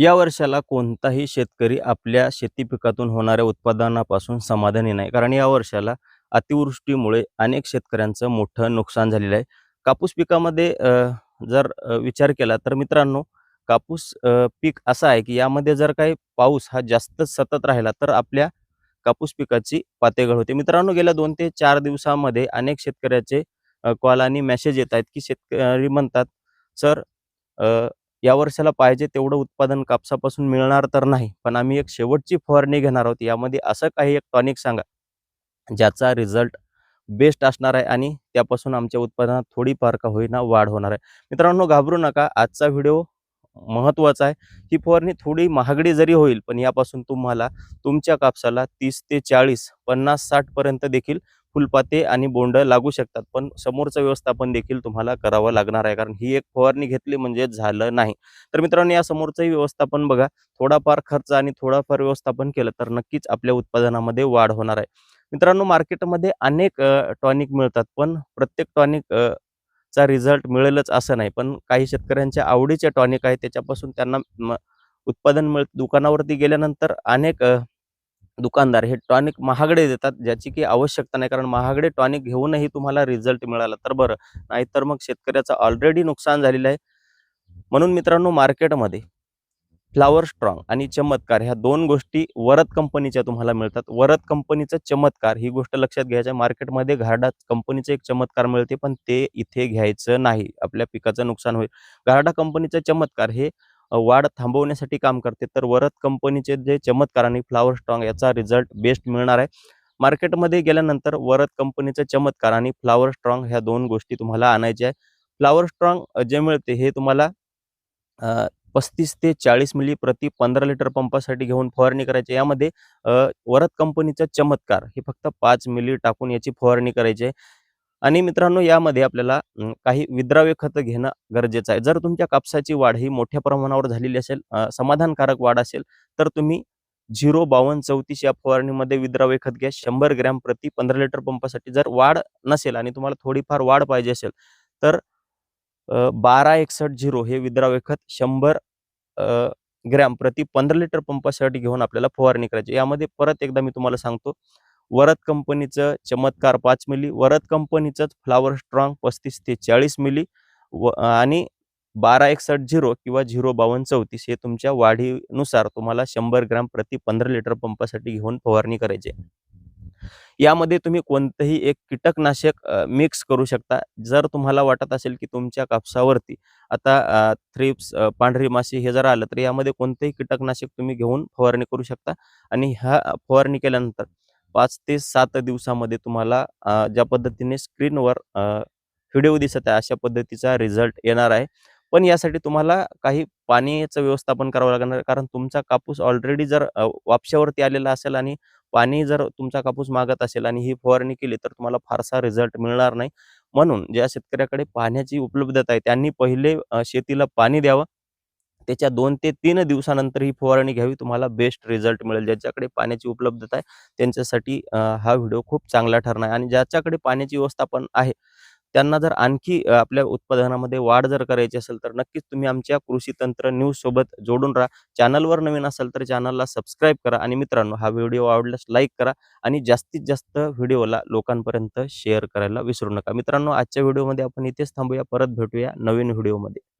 या वर्षाला कोणताही शेतकरी आपल्या शेती पिकातून होणाऱ्या उत्पादनापासून समाधानी नाही. कारण या वर्षाला अतिवृष्टीमुळे अनेक शेतकऱ्यांचं मोठं नुकसान झालेलं आहे. कापूस पिकामध्ये जर विचार केला तर मित्रांनो कापूस पीक असं आहे की यामध्ये जर काही पाऊस हा जास्त सतत राहिला तर आपल्या कापूस पिकाची पातेगळ होते. मित्रांनो गेल्या दोन ते चार दिवसामध्ये अनेक शेतकऱ्याचे कॉल आणि मेसेज येत आहेत की शेतकरी म्हणतात सर या वर्षाला पाहिजे तेवढं उत्पादन कापसापासून मिळणार तर नाही पण आम्ही एक शेवटची फवारणी घेणार आहोत. यामध्ये असं काही एक टॉनिक सांगा ज्याचा रिझल्ट बेस्ट असणार आहे आणि त्यापासून आमच्या उत्पादनात थोडीफार का होईना वाढ होणार आहे. मित्रांनो घाबरू नका. आजचा व्हिडिओ महत्त्वाचा आहे. ही फवारणी थोडी महागडी जरी होईल पण यापासून तुम्हाला तुमच्या कापसाला तीस ते चाळीस पन्नास साठपर्यंत देखील फुलपाते आणि बोंड लागू शकतात. पण समोरचं व्यवस्थापन देखील तुम्हाला करावं लागणार आहे. कारण ही एक फवारणी घेतली म्हणजे झालं नाही. तर मित्रांनो या समोरचंही व्यवस्थापन बघा. थोडाफार खर्च आणि थोडाफार व्यवस्थापन केलं तर नक्कीच आपल्या उत्पादनामध्ये वाढ होणार आहे. मित्रांनो मार्केटमध्ये अनेक टॉनिक मिळतात. पण प्रत्येक टॉनिक चा रिझल्ट मिळेलच असं नाही. पण काही शेतकऱ्यांच्या आवडीचे टॉनिक आहे त्याच्यापासून त्यांना उत्पादन मिळ दुकानावरती गेल्यानंतर अनेक दुकानदार हे टॉनिक महागडे देतात ज्याची की आवश्यकता नाही. कारण महागडे टॉनिक घेऊनही तुम्हाला रिझल्ट मिळाला तर बरं. नाहीतर मग शेतकऱ्याचं ऑलरेडी नुकसान झालेलं आहे. म्हणून मित्रांनो मार्केटमध्ये फ्लावर स्ट्रॉंग आणि चमत्कार ह्या दोन गोष्टी वरद कंपनीच्या तुम्हाला मिळतात. वरद कंपनीचं चमत्कार ही गोष्ट लक्षात घ्यायच्या. मार्केटमध्ये घारडा कंपनीचं एक चमत्कार मिळते पण ते इथे घ्यायचं नाही. आपल्या पिकाचं नुकसान होईल. घारडा कंपनीचं चमत्कार हे वाढ थांबवण्यासाठी काम करते. तर वरद कंपनीचे जे चमत्कार आणि फ्लावर स्ट्रॉंग याचा रिझल्ट बेस्ट मिळणार आहे. मार्केटमध्ये गेल्यानंतर वरद कंपनीचं चमत्कार आणि फ्लावर स्ट्रॉंग ह्या दोन गोष्टी तुम्हाला आणायच्या आहे. फ्लावर स्ट्रॉंग जे मिळते हे तुम्हाला पस्तीस ते चाळीस मिली प्रति पंधरा लिटर पंपासाठी घेऊन फवारणी करायची यामध्ये वरद कंपनीचा चमत्कार हे फक्त पाच मिली टाकून याची फवारणी करायची आहे. आणि मित्रांनो यामध्ये आपल्याला काही विद्राव्य खत घेणं गरजेचं आहे. जर तुमच्या कापसाची वाढ ही मोठ्या प्रमाणावर झालेली असेल समाधानकारक वाढ असेल तर तुम्ही झिरो बावन्न चौतीस या फवारणीमध्ये विद्राव्य खत घ्या. शंभर ग्रॅम प्रति पंधरा लिटर पंपासाठी जर वाढ नसेल आणि तुम्हाला थोडीफार वाढ पाहिजे असेल तर बारा एकसष्ट झिरो हे विद्राव्य खत शंभर ग्रॅम प्रति पंधरा लिटर पंपासाठी घेऊन आपल्याला फवारणी करायची यामध्ये परत एकदा मी तुम्हाला सांगतो वरद कंपनीचं चमत्कार पाच मिली वरद कंपनीचंच फ्लावर स्ट्रॉंग पस्तीस ते चाळीस मिली व आणि बारा एकसठ झिरो किंवा झिरो बावन्न चौतीस हे तुमच्या वाढीनुसार तुम्हाला शंभर ग्राम प्रति पंधरा लिटर पंपासाठी घेऊन फवारणी करायची यामध्ये तुम्ही कोणतंही एक कीटकनाशक मिक्स करू शकता. जर तुम्हाला वाटत असेल की तुमच्या कापसावरती आता थ्रिप्स पांढरी माशी हे जर आलं तर यामध्ये कोणतंही कीटकनाशक तुम्ही घेऊन फवारणी करू शकता. आणि ह्या फवारणी केल्यानंतर पाच ते सात दिवसामध्ये तुम्हाला ज्या पद्धतीने स्क्रीनवर व्हिडिओ दिसत आहे अशा पद्धतीचा रिझल्ट येणार आहे. पण यासाठी तुम्हाला काही पाण्याचं व्यवस्थापन करावं लागणार कारण तुमचा कापूस ऑलरेडी जर वापशावरती आलेला असेल आणि पाणी जर तुमचा कापूस मागत असेल आणि ही फवारणी केली तर तुम्हाला फारसा रिझल्ट मिळणार नाही. म्हणून ज्या शेतकऱ्याकडे पाण्याची उपलब्धता आहे त्यांनी पहिले शेतीला पाणी द्यावं. त्याच्या दोन ते तीन दिवसानंतर ही फवारणी घ्यावी. तुम्हाला बेस्ट रिझल्ट मिळेल. ज्याच्याकडे पाण्याची उपलब्धता आहे त्यांच्यासाठी हा व्हिडिओ खूप चांगला ठरणार आहे. आणि ज्याच्याकडे पाण्याची व्यवस्थापन आहे त्यांना जर आणखी आपल्या उत्पादनामध्ये वाढ जर करायची असेल तर नक्कीच तुम्ही आमच्या कृषी तंत्र न्यूज सोबत जोडून राहा. चॅनलवर नवीन असाल तर चॅनलला सबस्क्राईब करा. आणि मित्रांनो हा व्हिडिओ आवडल्यास लाईक करा. आणि जास्तीत जास्त व्हिडिओला लोकांपर्यंत शेअर करायला विसरू नका. मित्रांनो आजच्या व्हिडिओमध्ये आपण इथेच थांबूया. परत भेटूया नवीन व्हिडिओमध्ये.